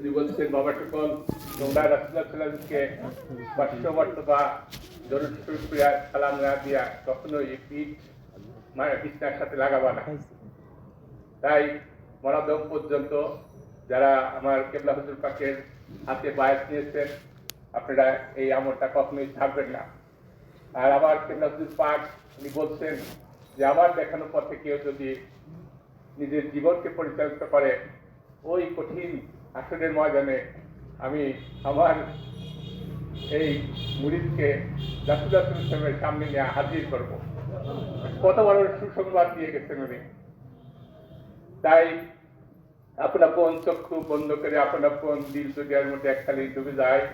উনি বলছেন, বাবা সকল তোমরা রাসুল্লাহ সাল্লামকে বাষ্যবর্ত বা শরীফ সালাম না দিয়া কখনো এই পিঠ মানে সাথে লাগাবা না। তাই মরাদম পর্যন্ত যারা আমার কেবলা হুজুর পাকের হাতে বায়াত নিয়েছেন, আপনারা এই আমলটা কখনোই ছাড়বেন না। আর আবার কেবলা হুজুর পাক, উনি বলছেন যে, আমার দেখানো পথে কেউ যদি নিজের জীবনকে পরিচালিত করে, ওই কঠিন আসনের ময়দানে আমি আমার এই মুরিদকে জাসুদাসের সামনে নিয়ে হাজির করব। কত বড় সুসংবাদ দিয়ে গেছেন উনি। তাই আপন আপন চক্ষু বন্ধ করে আপন আপন দিল দুনিয়ার মধ্যে একখালি ডুবে যায়।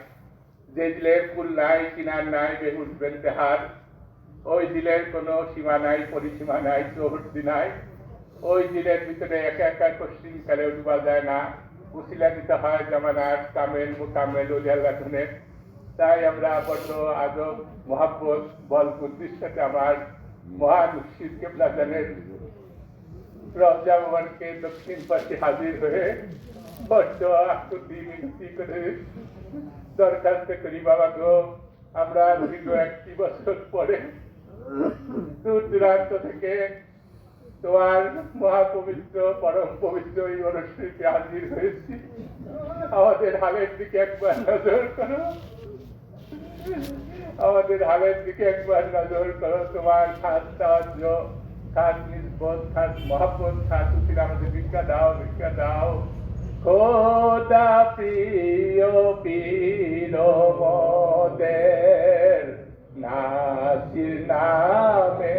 যে দিলের কুল নাই, কিনার নাই বেহুদ বেন্তেহার ওই দিলের কোনো সীমা নাই, পরিসীমা নাই, চৌহদ্দি নাই। ওই দিলের ভিতরে একা একা পশ্চিম কালে ডুবা যায় না। উসিলা দিতে হয় জামানার কামেল মুকামেল তাই আমরা বড্ড আজব মহাব্বত বল বুদ্ধির আমার মহান মুর্শিদ কেবলাজানের রমজা ভবনকে দক্ষিণ পাশে হাজির হয়ে বড্ড আকুতি মিনতি করে দরখাস্ত করি, বাবা গো। আমরা দীর্ঘ একটি বছর পরে দূর দূরান্ত থেকে তোমার মহাপবিত্র, পরম পবিত্র এই অনুষ্ঠানকে হাজির হয়েছি। আমাদের হালের দিকে একবার নজর করো। আমাদের হালের দিকে একবার নজর করো। তোমার খাস সাহায্য, খাস নিষ্পদ, খাস মহাপদ, খাস উচিত আমাদের ভিক্ষা দাও ভিক্ষা দাও। খোদা প্রিয় পীর মোদের, নাসির নামে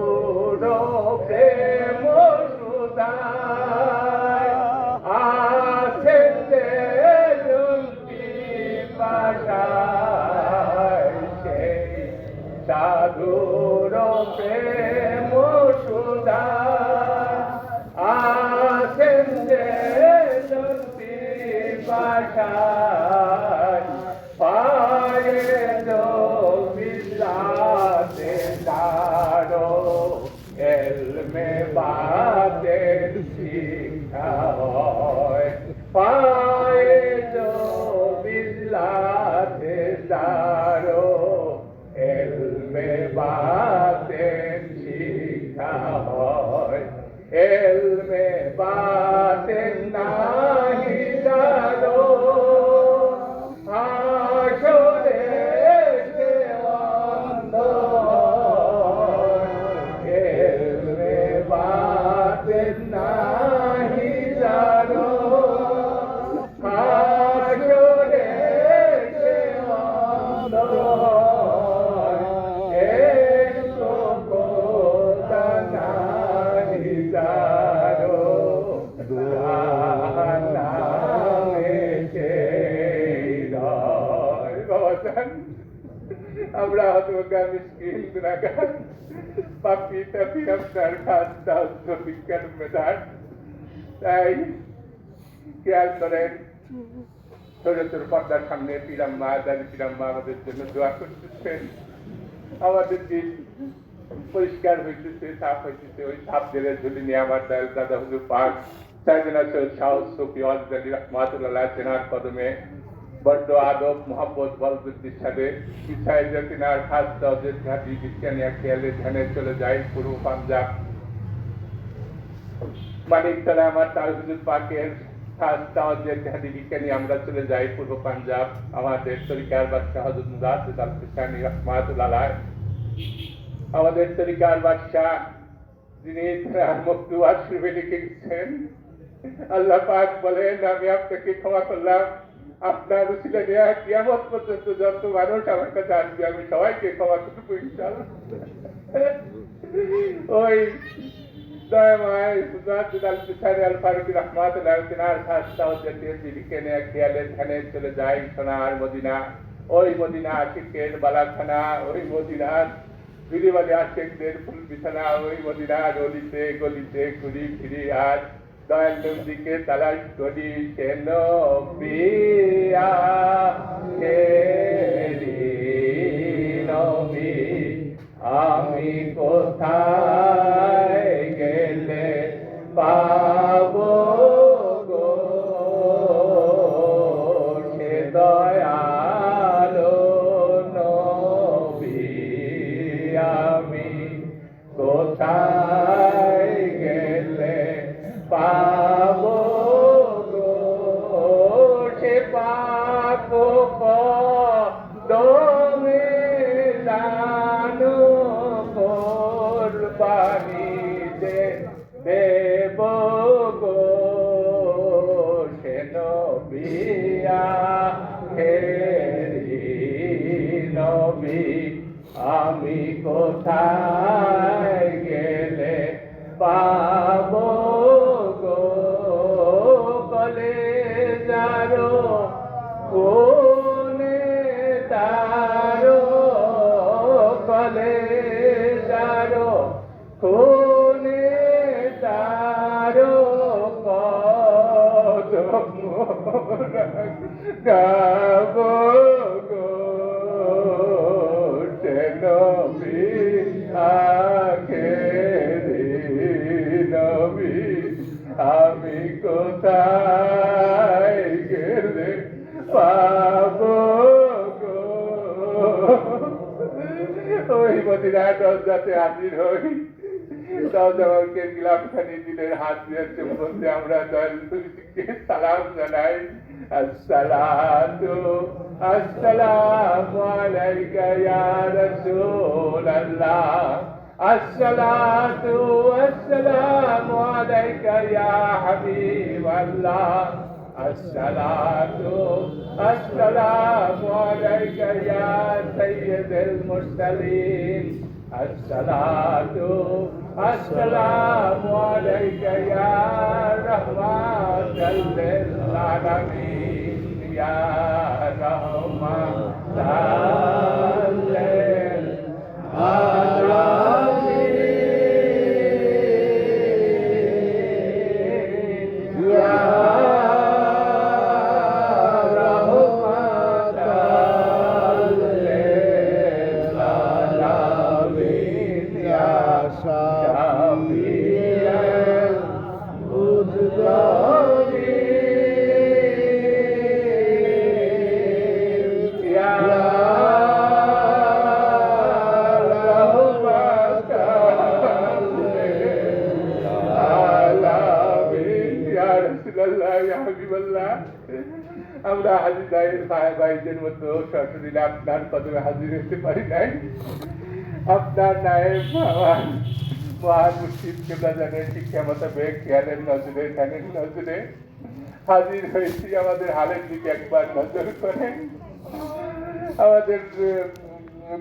পরিষ্কার হইতেছে সাফ হইতেছে ওই সাপ জেলের ঝুলি নিয়ে আমার দয়াল দাদা হুজুর কদমে বড্ড আদব মোহাম্মদ বলবুদ্দির সাথে। ইসাই জাতিনার খাস দজের ঘাটি বিজ্ঞানী খেয়ালে ধ্যানে চলে যায় পূর্ব পাঞ্জাব। মানিক তারা আমার হুজুর পাকের আমরা চলে যাই পূর্ব পাঞ্জাব। আমাদের তরিকার বাদশাহ রহমাতুল্লাহ আমাদের তরিকার বাদশাহ, যিনি গেছেন আল্লাহ পাক বলেন, আমি আপনাকে ক্ষমা করলাম। আপনার কিয়ামত পর্যন্ত যত মানুষ আমার কাছে আসবে, আমি সবাইকে ক্ষমা করব ধ্যানে চলে সোনার মদিনা। ওই মদিনা বালাখানা, ওই ফুল বিছানা, ওই অলিতে গলিতে ঘুরি ফিরি আর দয়াল নদীকে তালাশ করি কেন পিয়া আমি কোথায় গেলে পাবো গো? সে দয়ালো কোথায় গেলে পাবো গো? কলে যারো কোনে তারো কলে যারো কোনে তারো কদম গাবো ওই মদিনার দরজাতে হাজির হই দরজাকে গিলামখানি দিলের হাত দিয়ে চুম্বন দিয়ে আমরা দয়ালকে সালাম জানাই আসসালাতু আসসালামু আলাইকা ইয়া রাসূলাল্লাহ আসসালাতু আসসালামু আলাইকা ইয়া হাবিবাল্লাহ الصلاة السلام عليك يا سيد المرسلين الصلاة السلام عليك يا رحمة للعالمين يا رحمة আমরা হাজির ভাইদের মতো সরাসরি আপনার কদমে হাজির হতে পারি নাই। আপনার নায়েব আমার মহান মুর্শিদ কেবলা জানের শিক্ষা মোতাবেক খেয়ালের নজরে, ধ্যানের নজরে। হাজির হয়েছি আমাদের হালের দিকে একবার নজর করে। আমাদের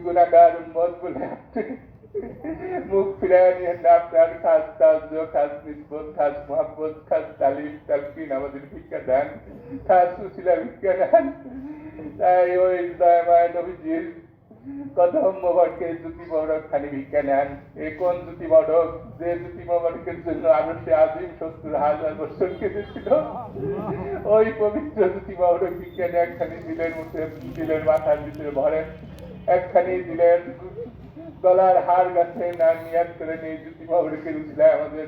গুণাগার উন্মত বলে মুখ ফিরায় নিয়ে আপনার। খাস তাজ্য খাস নিসবত খাস মোহাম্মদ খাস তালিম তালকিন আমাদের ভিক্ষা দেন। খাস সুশীলা ভিক্ষা দেন। তাই ওই দয়াময় নবীজির খালি ভিক্ষা নেন। এ কোন যে জন্য আরও সে সত্তর হাজার বছর কেঁদেছিল ওই পবিত্র ভিক্ষা নেন একখানি দিলের মধ্যে মাথার ভিতরে ভরেন। একখানি গলার হার গাছে না নিয়াত করে নিয়ে আমাদের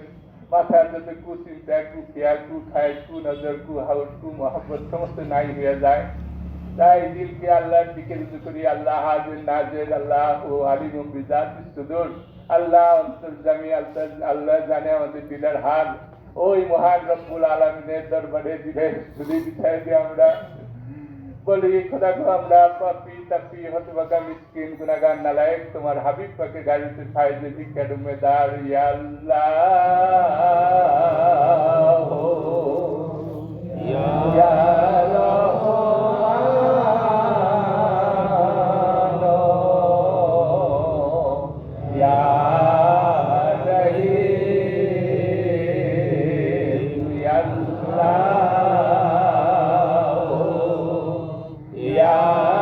মাথার যত কুচিন্তা, কু খেয়াল কু খায়, কু নজর, কু হাউস, কু মহাব্বত, সমস্ত নাই হয়ে যায়। তাই দিলকে আল্লাহর দিকে রুজু করি আল্লাহ হাজির নাজের আল্লাহ ও আলিম বিজাত সুদূর। আল্লাহ অন্তর্জামী আল্লাহ আল্লাহ জানে আমাদের দিলের হাল ওই মহান রব্বুল আলমিনের দরবারে দিলে যদি বিছাই দিয়ে আমরা বলি খোদা গো আমরা পাপি তাপি হতবাকা মিসকিন গুনাগান নালায়েক তোমার হাবিব পাকে গাড়িতে ফায়দে ভিক্ষা ডুমেদার ইয়া আল্লাহ। ইয়া ইয়া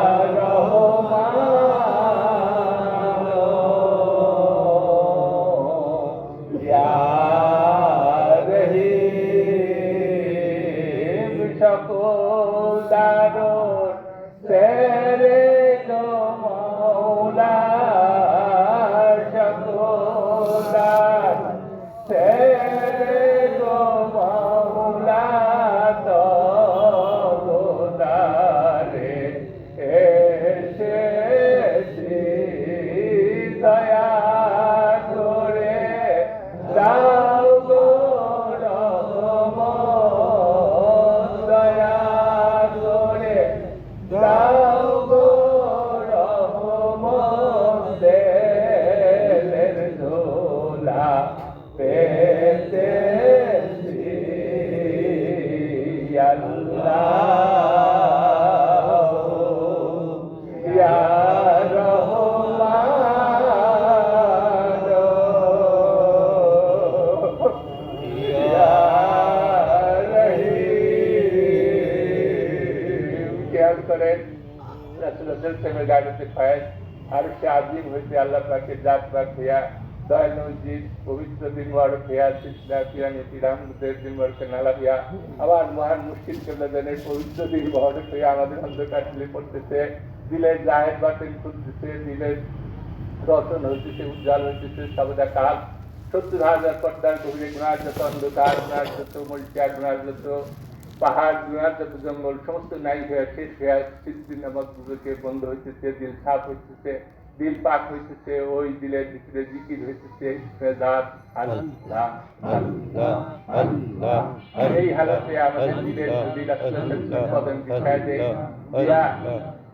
পিরামদের দিন বড়কে নালা হইয়া আবার মহান মুশকিল কেন্দ্রের পবিত্র দিন বড় হইয়া আমাদের অন্ধকার ঠেলে পড়তেছে দিলে জাহেদ বাতিল খুলতেছে দিলে দর্শন হইতেছে উজ্জ্বল হইতেছে সবদা কাল সত্তর হাজার পর্দার গভীরে গুণার যত অন্ধকার গুণার যত মরিচা গুণার যত পাহাড় গুণার যত জঙ্গল সমস্ত নাই হয়ে শেষ হয়ে সিদ্ধি নামক দুটোকে বন্ধ হইতেছে দিল সাফ হইতেছে দিল পাক হইতেছে ওই দিলের ভিতরে জিকির হইতেছে এই হালতে আমাদের দিলের যদি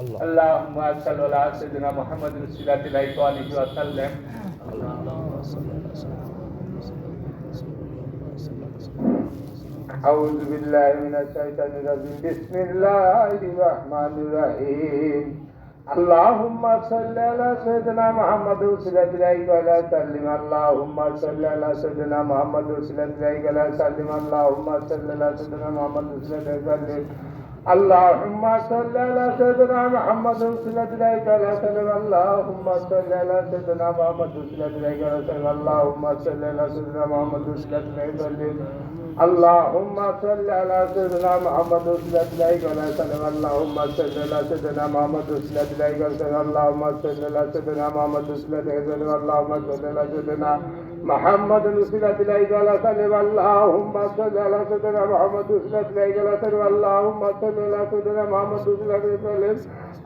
اللهم صل على سيدنا محمد رسول الله عليه وسلم أعوذ بالله من الشيطان الرجيم بسم الله الرحمن الرحيم اللهم صل على سيدنا محمد وسلم عليه وعلى سلم اللهم صل على سيدنا محمد وسلم عليه وعلى سلم اللهم صل على سيدنا محمد وسلم عليه وسلم اللهم صل على سيدنا محمد وسلم عليه وعلى سلم اللهم صل على سيدنا محمد وسلم عليه وعلى سلم اللهم صل على سيدنا محمد وسلم عليه وسلم اللهم صل على سيدنا محمد وسلم عليه وعلى سلم اللهم صل على سيدنا محمد وسلم عليه وعلى سلم اللهم صل على سيدنا محمد وسلم عليه وسلم اللهم صل على سيدنا محمد وسلم عليه وعلى سلم اللهم صل على سيدنا محمد وسلم عليه وعلى سلم اللهم صل على سيدنا محمد وسلم عليه وسلم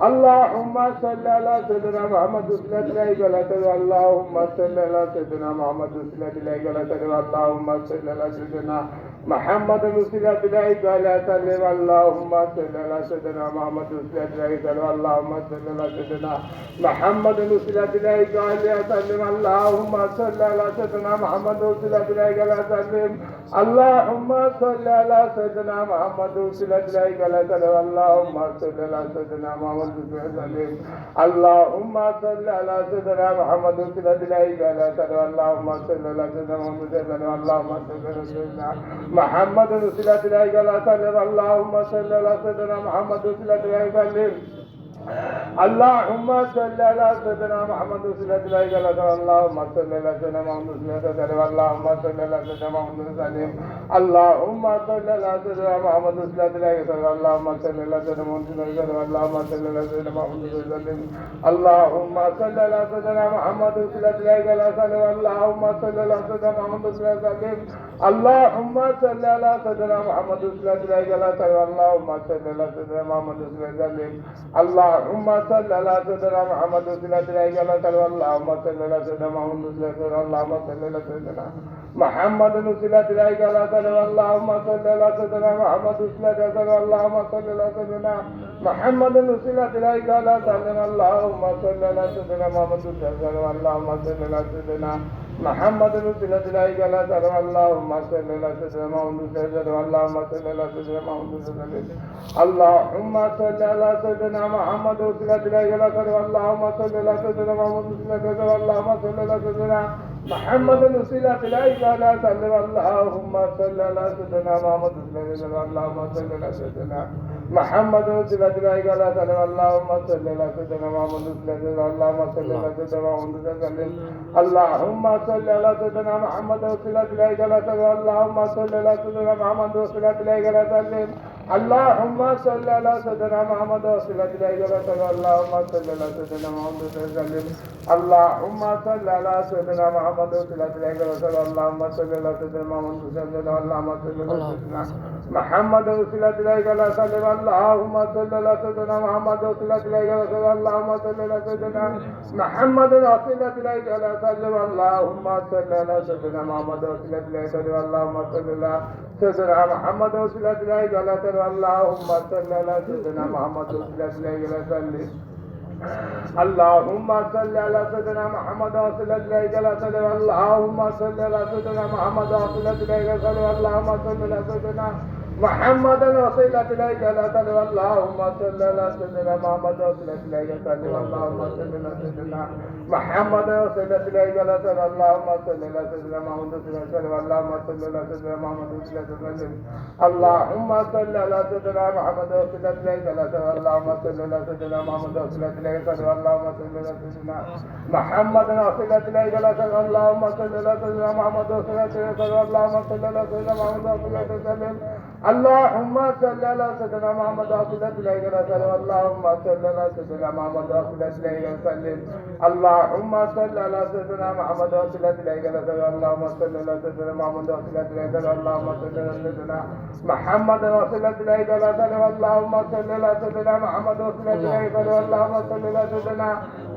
اللهم صل على سيدنا محمد وسلم عليه وعلى سلم اللهم صل على سيدنا محمد وسلم عليه وعلى سلم اللهم صل على سيدنا محمد وسلم عليه وعلى سلم اللهم صل على سيدنا محمد وسلم عليه وسلم اللهم صل على سيدنا محمد وسلم عليه وعلى سلم اللهم صل على سيدنا محمد وسلم عليه وعلى سلم اللهم صل على سيدنا محمد وسلم عليه وعلى سلم اللهم صل على سيدنا محمد وسلم عليه اللهم صل على سيدنا محمد وسلم عليه وعلى سلم اللهم صل على سيدنا محمد وسلم اللهم صل على سيدنا محمد وسلم عليه وعلى سلم اللهم صل على سيدنا محمد وسلم عليه وسلم اللهم صل على سيدنا محمد وسلم عليه وعلى سلم اللهم صل على سيدنا محمد وسلم عليه اللهم صل على سيدنا محمد وسلم اللهم صل على سيدنا محمد وسلم عليه وسلم اللهم صل على سيدنا محمد وسلم اللهم صل على سيدنا محمد وسلم اللهم صل على سيدنا محمد وسلم عليه وعلى سلم اللهم صل على سيدنا محمد وسلم عليه اللهم صل على سيدنا محمد وسلم عليه وعلى سلم اللهم صل على سيدنا محمد وسلم عليه اللهم اللهم صل على سيدنا محمد وسيلة لا إله إلا الله اللهم صل على سيدنا محمد وسيلة اللهم صل على سيدنا محمد وسيلة لا إله إلا الله اللهم صل على سيدنا محمد وسيلة اللهم صل على سيدنا محمد وسيلة لا إله إلا الله اللهم صل على سيدنا محمد وسيلة اللهم صل على سيدنا محمد وسيلة لا إله إلا الله اللهم صل على سيدنا محمد وسيلة اللهم صل على سيدنا محمد وسيلة اللهم صل على سيدنا محمد وسيلة لا إله إلا الله اللهم صل على سيدنا محمد وسيلة اللهم صل على سيدنا محمد وسيلة لا إله إلا الله اللهم صل على سيدنا محمد وسيلة اللهم صل على سيدنا محمد صلى الله عليه وسلم اللهم صل على سيدنا محمد محمد اللهم صل على سيدنا محمد صلى الله عليه وسلم اللهم صل على سيدنا محمد صلى الله عليه وسلم اللهم صل على سيدنا محمد وسيلة الله اللهم صل على سيدنا محمد وسلم اللهم صل على سيدنا محمد وسيلة الله اللهم صل على سيدنا محمد وسلم اللهم صل على سيدنا محمد وسيلة إلا الله اللهم صل على سيدنا محمد وسيلة إلا الله اللهم صل على سيدنا محمد وسيلة إلا الله اللهم صل على سيدنا محمد وسيلة الله اللهم صل على صل محمد إلا الله اللهم صل على سيدنا محمد وصلى الله عليه اللهم صل على سيدنا محمد وصلى الله عليه اللهم صل على سيدنا محمد وصلى الله عليه اللهم صل على سيدنا محمد محمد وسيلة إليك لا تدعو اللهم صل على سيدنا محمد وسيلة إليك تدعو اللهم صل على سيدنا محمد وسيلة إليك لا تدعو اللهم صل على سيدنا محمد وسيلة إليك اللهم صل على سيدنا محمد وسيلة إليك اللهم صل على سيدنا محمد وسيلة إليك لا تدعو اللهم صل على سيدنا محمد وسيلة إليك تدعو اللهم صل على سيدنا محمد وسيلة إليك لا تدعو اللهم صل على سيدنا محمد وسيلة إليك تدعو اللهم صل على سيدنا محمد وسيلة إليك اللهم صل على سيدنا محمد وصلى الله عليه وسلم اللهم صل على سيدنا محمد وصلى الله عليه وسلم اللهم صل على سيدنا محمد وصلى الله عليه وسلم اللهم صل على سيدنا محمد وصلى الله عليه وسلم اللهم صل على سيدنا محمد وصلى الله عليه وسلم اللهم صل على سيدنا محمد وصلى الله عليه وسلم اللهم صل على سيدنا محمد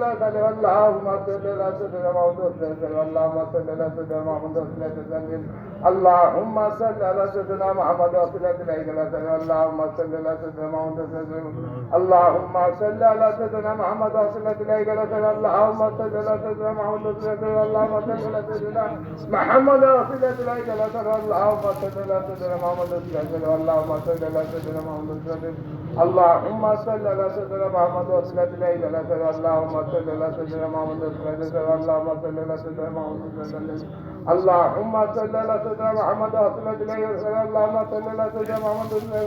وصلى الله عليه وسلم اللهم صل على سيدنا محمد وصلى الله عليه وسلم اللهم صل على سيدنا محمد وصلى الله عليه وسلم اللهم صل على سيدنا محمد وصلى الله عليه وسلم اللهم صل على سيدنا محمد وصلى الله عليه وسلم اللهم صل على سيدنا محمد وصلى الله عليه وسلم اللهم صل على سيدنا محمد وصلى الله عليه وسلم اللهم صل على سيدنا محمد وصلى الله عليه وسلم اللهم صل على سيدنا محمد وصلى الله عليه وسلم اللهم صل على سيدنا محمد وصلى الله عليه وسلم اللهم صل على سيدنا محمد وصلى الله عليه وسلم اللهم صل على سيدنا محمد وصلى الله عليه وسلم اللهم صل على سيدنا محمد وصلى الله عليه وسلم اللهم صل على سيدنا محمد وصلى الله عليه وسلم اللهم صل على سيدنا محمد وصلى الله عليه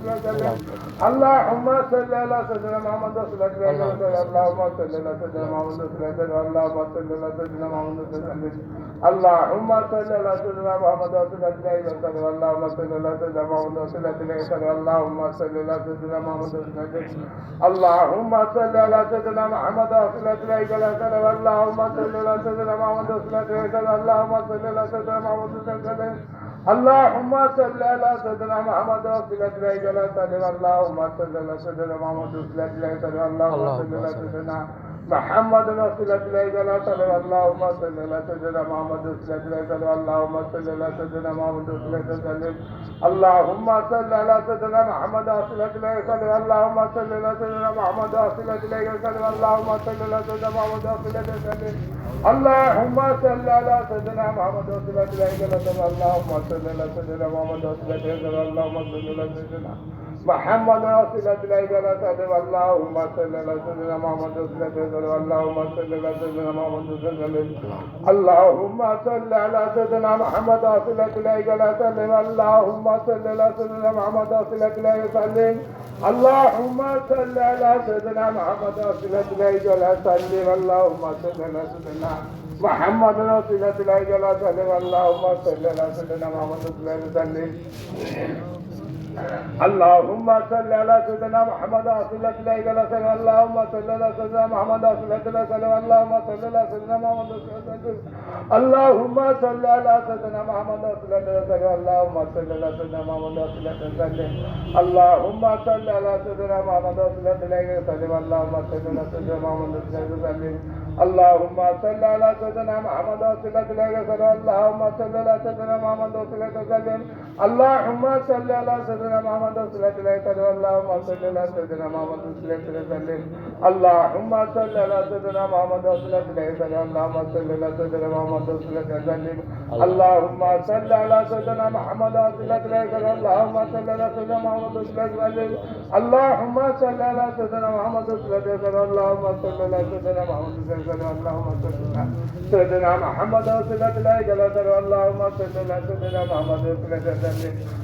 وسلم اللهم صل على سيدنا محمد وصلى الله عليه وسلم اللهم صل على سيدنا محمد وصلى الله عليه وسلم اللهم صل على سيدنا محمد وصلى الله عليه وسلم اللهم صل على سيدنا محمد وصلى الله عليه وسلم اللهم صل على سيدنا محمد وصلى الله عليه وسلم اللهم صل على سيدنا محمد وصلى الله عليه وسلم اللهم صل على سيدنا محمد وصلى الله عليه وسلم اللهم صل على سيدنا محمد وصلى الله عليه وسلم اللهم صل على سيدنا محمد وصلى الله عليه وسلم اللهم صل على سيدنا محمد وصلى الله عليه وسلم اللهم صل على سيدنا محمد وصلى الله عليه وسلم اللهم صل على سيدنا محمد رسول الله صلى الله عليه وسلم اللهم صل على سيدنا محمد رسول الله صلى الله اللهم صل على سيدنا محمد رسول الله صلى الله اللهم صل على سيدنا محمد رسول الله صلى الله اللهم صل على سيدنا محمد رسول الله صلى الله اللهم صل على سيدنا محمد رسول الله صلى الله اللهم صل على سيدنا محمد رسول الله صلى الله اللهم صل على سيدنا محمد رسول الله صلى الله اللهم صل على سيدنا محمد رسول الله صلى الله عليه وسلم اللهم صل على سيدنا محمد رسول الله صلى الله عليه وسلم اللهم صل على سيدنا محمد عليه وسلم اللهم صل على سيدنا محمد وسيلة إليك اللهم صل على سيدنا محمد صلى الله عليه وسلم. اللهم صل على سيدنا محمد صلى الله عليه وسلم. اللهم صل على سيدنا محمد صلى الله عليه وسلم. اللهم صل على سيدنا محمد وسيلة الله عليه وسلم. اللهم صل على سيدنا محمد وسيلة إليك اللهم صل على سيدنا محمد وصلى الله عليه وسلم اللهم صل على سيدنا محمد وصلى الله عليه وسلم اللهم صل على سيدنا محمد اللهم صل على سيدنا محمد وصلى الله عليه وسلم اللهم صل على سيدنا محمد وصلى الله عليه وسلم اللهم صل على سيدنا محمد وصلى الله عليه وسلم اللهم صل على سيدنا محمد وصلى الله عليه وسلم اللهم صل على سيدنا محمد وصلى الله عليه وسلم اللهم صل على سيدنا محمد وصلى الله عليه وسلم اللهم صل على سيدنا محمد وصلى الله عليه وسلم اللهم صل على سيدنا محمد وصلى الله عليه وسلم اللهم صل على سيدنا محمد وصلى الله عليه وسلم اللهم صل على سيدنا محمد وصلى الله عليه وسلم اللهم صل على سيدنا محمد وصلى الله عليه وسلم اللهم صل على سيدنا محمد وصلى الله عليه وسلم اللهم صل على سيدنا محمد وصلى الله عليه وسلم اللهم صل على سيدنا محمد وصلى الله عليه وسلم اللهم صل على سيدنا محمد وصلى الله عليه وسلم اللهم صل على سيدنا محمد وصلى الله عليه وسلم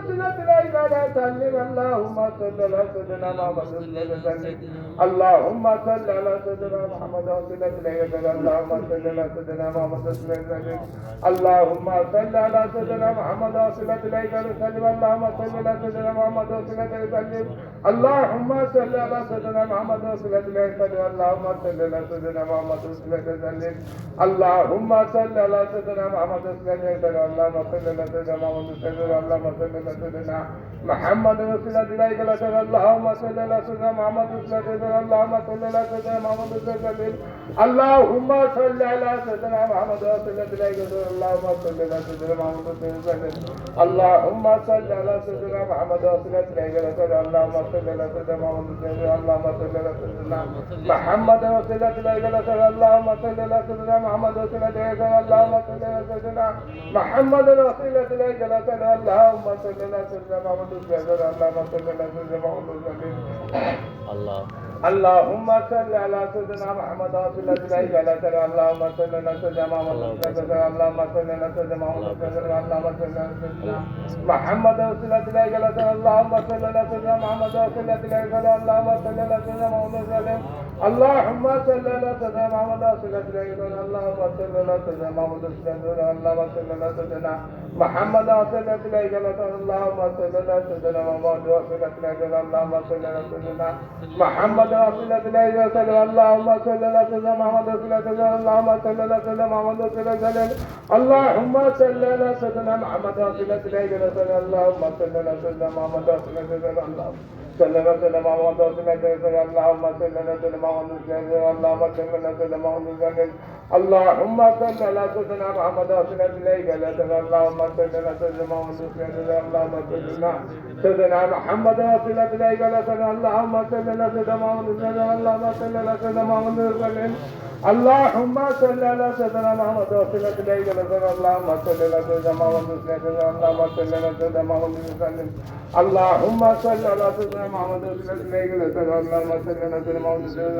وصلى الله عليه وسلم اللهم صل على سيدنا محمد وصلى الله عليه وسلم اللهم صل على سيدنا محمد وصلى الله عليه وسلم اللهم صل على سيدنا محمد وصلى الله عليه وسلم اللهم صل على سيدنا محمد وصلى الله عليه وسلم اللهم صل على سيدنا محمد وصلى الله عليه وسلم اللهم صل على سيدنا محمد وصلى الله عليه وسلم اللهم صل على سيدنا محمد وصلى الله عليه وسلم اللهم صل على سيدنا محمد وصلى الله عليه وسلم اللهم صل على سيدنا محمد وصلى الله عليه وسلم اللهم صل على سيدنا محمد وصلى الله عليه وسلم اللهم صل على سيدنا محمد وصلى الله عليه وسلم اللهم صل على سيدنا محمد وصلى الله عليه وسلم اللهم صل على سيدنا محمد وصلى الله عليه وسلم اللهم صل على سيدنا محمد وصلى الله عليه وسلم اللهم صل على سيدنا محمد وصلى الله عليه وسلم اللهم صل على سيدنا محمد وصلى الله عليه وسلم اللهم صل على سيدنا محمد وصلى الله عليه وسلم اللهم صل على سيدنا محمد وصلى الله عليه وسلم اللهم صل على سيدنا محمد وصلى الله عليه وسلم اللهم صل على سيدنا محمد وصلى الله عليه وسلم الله اللهم صل على سيدنا محمد وصل اليه وعلى سيدنا اللهم صل على سيدنا محمد اللهم صل على سيدنا محمد اللهم صل على سيدنا محمد وصل اليه وعلى سيدنا اللهم صل على سيدنا محمد وصل اليه وعلى اللهم صل على سيدنا محمد وصلى الله عليه وسلم اللهم صل على سيدنا محمد وصلى الله عليه وسلم اللهم صل على سيدنا محمد وصلى الله عليه وسلم اللهم صل على سيدنا محمد وصلى الله عليه وسلم اللهم صل على سيدنا محمد وصلى الله عليه وسلم اللهم صل على سيدنا محمد وصلى الله عليه وسلم اللهم صل على سيدنا محمد وصلى الله عليه وسلم اللهم صل على سيدنا محمد وصلى الله عليه وسلم اللهم صل على سيدنا محمد وصلى الله عليه وسلم اللهم صل على سيدنا محمد وصلى الله عليه وسلم اللهم صل على سيدنا محمد وصلى الله عليه وسلم اللهم صل على سيدنا محمد وصلى الله عليه وسلم اللهم صل على سيدنا محمد وصلى الله عليه وسلم اللهم صل على سيدنا محمد وصلى الله عليه وسلم اللهم صل على سيدنا محمد وصلى الله عليه وسلم اللهم صل على سيدنا محمد وصلى الله عليه وسلم اللهم صل على سيدنا محمد وصلى الله عليه وسلم اللهم صل على سيدنا محمد وصلى الله عليه وسلم اللهم صل على سيدنا محمد وصلى الله عليه وسلم اللهم صل على سيدنا محمد وصلى الله عليه وسلم اللهم صل على سيدنا محمد وسلم اللهم صل على سيدنا محمد وصلى الله عليه وسلم اللهم صل على سيدنا محمد وسلم